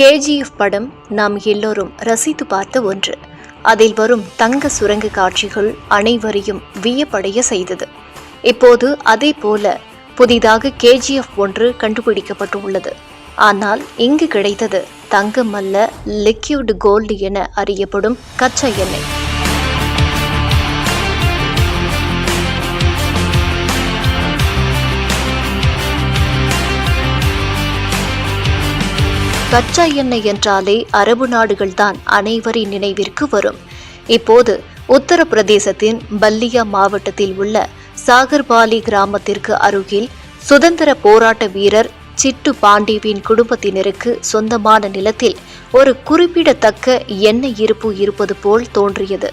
KGF படம் நாம் எல்லோரும் ரசித்து பார்த்த ஒன்று. அதில் வரும் தங்க சுரங்க காட்சிகள் அனைவரையும் வியப்படைய செய்தது. இப்போது அதே போல புதிதாக கேஜிஎஃப் ஒன்று கண்டுபிடிக்கப்பட்டுள்ளது. ஆனால் இங்கு கிடைத்தது தங்கம் அல்ல லிக்யூட் கோல்டு என அறியப்படும் கச்சா எண்ணெய். கச்சா எண்ணெய் என்றாலே அரபு நாடுகள்தான் அனைவரின் நினைவிற்கு வரும். இப்போது உத்தரப்பிரதேசத்தின் பல்லியா மாவட்டத்தில் உள்ள சாகர்பாலி கிராமத்திற்கு அருகில் சுதந்திர போராட்ட வீரர் சிட்டு பாண்டிவின் குடும்பத்தினருக்கு சொந்தமான நிலத்தில் ஒரு குறிப்பிடத்தக்க எண்ணெய் இருப்பு இருப்பது போல் தோன்றியது.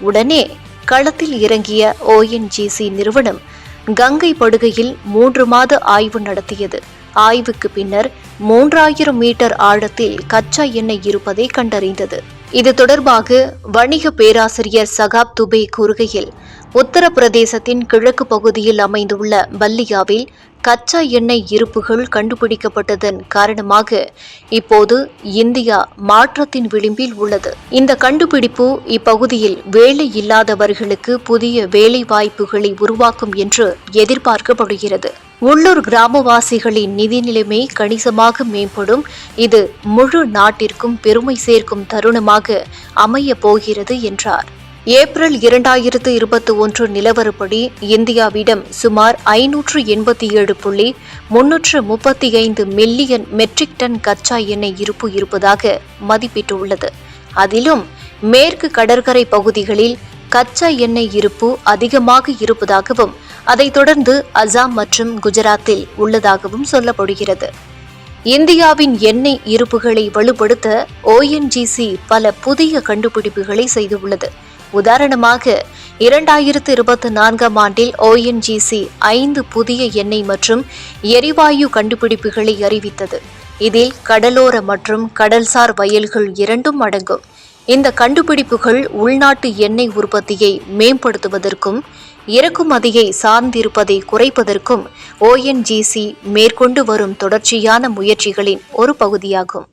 உடனே களத்தில் இறங்கிய ஓஎன்ஜிசி நிறுவனம் கங்கை படுகையில் மூன்று மாத ஆய்வு நடத்தியது. ஆய்வுக்கு பின்னர் மூன்றாயிரம் மீட்டர் ஆழத்தில் கச்சா எண்ணெய் இருப்பதை கண்டறிந்தது. இது தொடர்பாக வணிக பேராசிரியர் சகாப் துபே கூறுகையில் உத்தரப்பிரதேசத்தின் கிழக்கு பகுதியில் அமைந்துள்ள பல்லியாவில் கச்சா எண்ணெய் இருப்புகள் கண்டுபிடிக்கப்பட்டதன் காரணமாக இப்போது இந்தியா மாற்றத்தின் விளிம்பில் உள்ளது. இந்த கண்டுபிடிப்பு இப்பகுதியில் வேலை இல்லாதவர்களுக்கு புதிய வேலை வாய்ப்புகளை உருவாக்கும் என்று எதிர்பார்க்கப்படுகிறது. உள்ளூர் கிராமவாசிகளின் நிதி நிலைமை கணிசமாக மேம்படும். இது முழு நாட்டிற்கும் பெருமை சேர்க்கும் தருணமாக அமைய போகிறது என்றார். ஏப்ரல் இரண்டாயிரத்து இருபத்தி ஒன்று நிலவரப்படி இந்தியாவிடம் சுமார் ஐநூற்று எண்பத்தி ஏழு புள்ளி முன்னூற்று முப்பத்தி ஐந்து மில்லியன் மெட்ரிக் டன் கச்சா எண்ணெய் இருப்பு இருப்பதாக மதிப்பிட்டுள்ளது. அதிலும் மேற்கு கடற்கரை பகுதிகளில் கச்சா எண்ணெய் இருப்பு அதிகமாக இருப்பதாகவும் அதைத் தொடர்ந்து அசாம் மற்றும் குஜராத்தில் உள்ளதாகவும் சொல்லப்படுகிறது. இந்தியாவின் எண்ணெய் இருப்புகளை வலுப்படுத்த ஓஎன்ஜிசி பல புதிய கண்டுபிடிப்புகளை செய்துள்ளது. உதாரணமாக இரண்டாயிரத்து இருபத்தி நான்காம் ஆண்டில் ஓஎன்ஜிசி ஐந்து புதிய எண்ணெய் மற்றும் எரிவாயு கண்டுபிடிப்புகளை அறிவித்தது. இதில் கடலோர மற்றும் கடல்சார் வயல்கள் இரண்டும் அடங்கும். இந்த கண்டுபிடிப்புகள் உள்நாட்டு எண்ணெய் உற்பத்தியை மேம்படுத்துவதற்கும் இறக்குமதியை சார்ந்திருப்பதை குறைப்பதற்கும் ஓஎன்ஜிசி மேற்கொண்டு வரும் தொடர்ச்சியான முயற்சிகளின் ஒரு பகுதியாகும்.